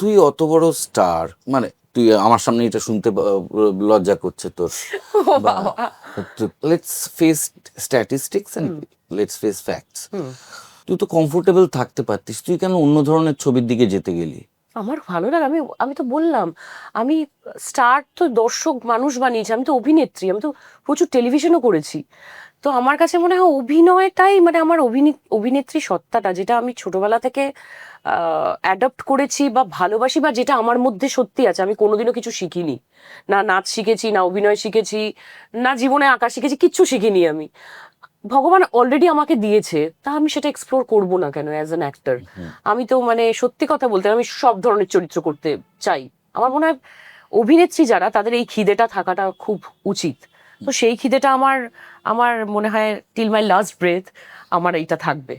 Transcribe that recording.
তুই অত বড় স্টার। মানে তুই আমার সামনে এটা শুনতে লজ্জা করছে তোর। Let's face statistics and let's face facts তুই তো কমফোর্টেবল থাকতে পারতিস। তুই কেন অন্য ধরনের ছবির দিকে যেতে গেলি? আমার ভালো লাগে, আমি আমি তো বললাম, আমি স্টার তো দর্শক, মানুষ বানিয়েছি, আমি তো অভিনেত্রী, আমি তো প্রচুর টেলিভিশনও করেছি। তো আমার কাছে মনে হয় অভিনয়টাই মানে আমার অভিনে- অভিনেত্রী সত্তাটা, যেটা আমি ছোটবেলা থেকে অ্যাডাপ্ট করেছি বা ভালোবাসি বা যেটা আমার মধ্যে সত্যি আছে, আমি কোনোদিনও কিছু শিখিনি। না নাচ শিখেছি, না অভিনয় শিখেছি, না জীবনে আঁকা শিখেছি, কিচ্ছু শিখিনি আমি। ভগবান অলরেডি আমাকে দিয়েছে তা আমি সেটা এক্সপ্লোর করব না কেন অ্যাজ অ্যান অ্যাক্টর আমি তো মানে সত্যি কথা বলতে আমি সব ধরনের চরিত্র করতে চাই। আমার মনে হয় অভিনেত্রী যারা তাদের এই খিদেটা থাকাটা খুব উচিত। তো সেই খিদেটা আমার আমার মনে হয় টিল মাই লাস্ট ব্রেথ আমার এইটা থাকবে।